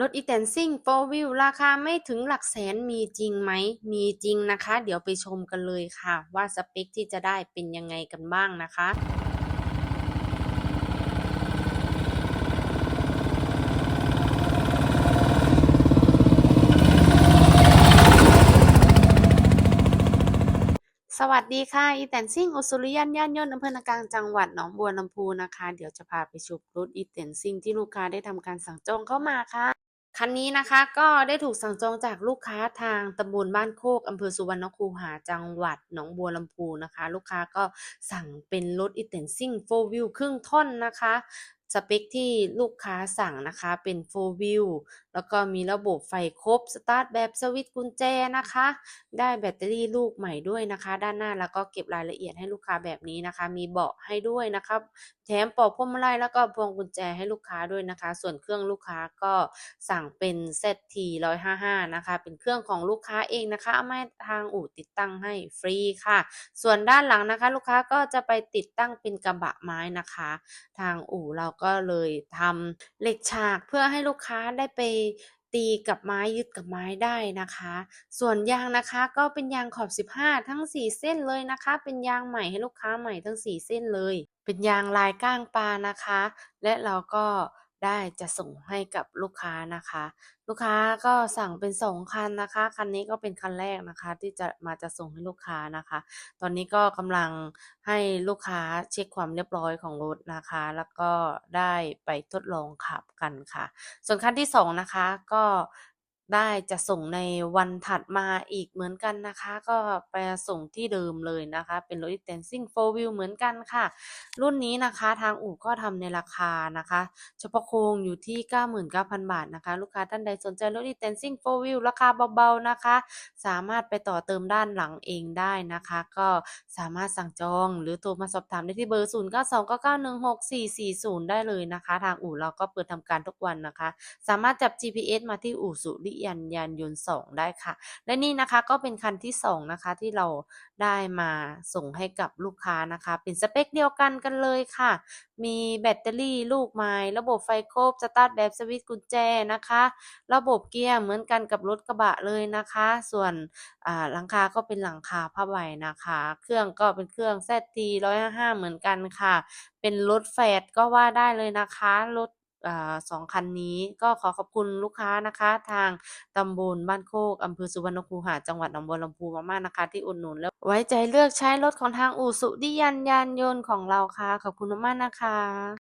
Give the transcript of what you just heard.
รถอีแตนซิ่งโฟวิลราคาไม่ถึงหลักแสนมีจริงไหม มีจริงนะคะ เดี๋ยวไปชมกันเลยค่ะ ว่าสเปคที่จะได้เป็นยังไงกันบ้างนะคะสวัสดีค่ะ อีแตนซิ่งอุสุริยันย่านยนต์อำเภอนากลางจังหวัดหนองบัวลำพูนะคะ เดี๋ยวจะพาไปชมรถอีแตนซิ่งที่ลูกค้าได้ทำการสั่งจองเข้ามาค่ะ คันนี้นะคะก็ได้ถูกสั่งจองจากลูกค้าทางตำบลบ้านโคกอำเภอสุวรรณคูหาจังหวัดหนองบัวลำพูนะคะ ลูกค้าก็สั่งเป็นรถอีเตนซิ่งโฟวิลครึ่งท่อนนะคะ สเปคที่ลูกค้าสั่งนะคะเป็นโฟวิลแล้วก็มีระบบไฟครบ สตาร์ทแบบสวิตช์กุญแจนะคะ ได้แบตเตอรี่ลูกใหม่ด้วยนะคะ ด้านหน้าแล้วก็เก็บรายละเอียดให้ลูกค้าแบบนี้นะคะ มีเบาะให้ด้วยนะคะแถมปลอกพวงมาลัยแล้วก็พวงกุญแจให้ลูกค้าด้วยนะคะ ส่วนเครื่องลูกค้าก็สั่งเป็น ZT 155นะคะ เป็นเครื่องของลูกค้าเองนะคะเอามาทางอู่ติดตั้งให้ฟรีค่ะ ส่วนด้านหลังนะคะ ลูกค้าก็จะไปติดตั้งเป็นกระบะไม้นะคะ ทางอู่เราก็เลยทำเหล็กฉากเพื่อให้ลูกค้าได้ไปตีกับไม้ยึดกับไม้ได้นะคะ ส่วนยางนะคะก็เป็นยางขอบ 15 ทั้ง 4 เส้นเลยนะคะ เป็นยางใหม่ให้ลูกค้าใหม่ทั้ง 4 เส้นเลย เป็นยางลายก้างปลานะคะ และเราก็ ได้จะส่งให้กับลูกค้านะคะ ลูกค้าก็สั่งเป็นสองคันนะคะ คันนี้ก็เป็นคันแรกนะคะ ที่จะมาจะส่งให้ลูกค้านะคะ ตอนนี้ก็กำลังให้ลูกค้าเช็คความเรียบร้อยของรถนะคะ แล้วก็ได้ไปทดลองขับกันค่ะ ส่วนคันที่2นะคะก็ ได้จะส่งในวันถัดมาอีกเหมือนกันนะคะ ก็ไปส่งที่เดิมเลยนะคะ เป็นรถ e ี t ตนซิ่งโฟวิลเหมือนกันค่ะ รุ่นนี้นะคะทางอู่ก็ทำในราคานะคะ เฉพาะโครงอยู่ที่ 99,000 บาทนะคะ ลูกค้าท่านใดสนใจรถ e ี t ตนซิ่งโฟวิลราคาเบาๆนะคะ สามารถไปต่อเติมด้านหลังเองได้นะคะ ก็สามารถสั่งจองหรือโทรมาสอบถามได้ที่เบอร์ 0929916440 ได้เลยนะคะ ทางอู่เราก็เปิดทำการทุกวันนะคะ สามารถจับ GPS มาที่อู่สุริยันยานยนต์2ได้ค่ะ และนี่นะคะก็เป็นคันที่2นะคะที่เราได้มาส่งให้กับลูกค้านะคะ เป็นสเปคเดียวกันกันเลยค่ะ มีแบตเตอรี่ลูกไม้ระบบไฟครบสตาร์ทแบบสวิตช์กุญแจนะคะ ระบบเกียร์เหมือนกันกับรถกระบะเลยนะคะ ส่วนหลังคาก็เป็นหลังคาผ้าใบนะคะ เครื่องก็เป็นเครื่อง ZT 155 เหมือนกันค่ะ เป็นรถแฝดก็ว่าได้เลยนะคะรถ สองคันนี้ก็ขอขอบคุณลูกค้านะคะ ทางตำบลบ้านโคกอำเภอสุวรรณคูหาจังหวัดหนองบัวลำพูมากๆนะคะ ที่อุดหนุนและไว้ใจเลือกใช้รถของทางอู่สุดิยันยานยนต์ของเราค่ะ ขอบคุณมากๆนะคะ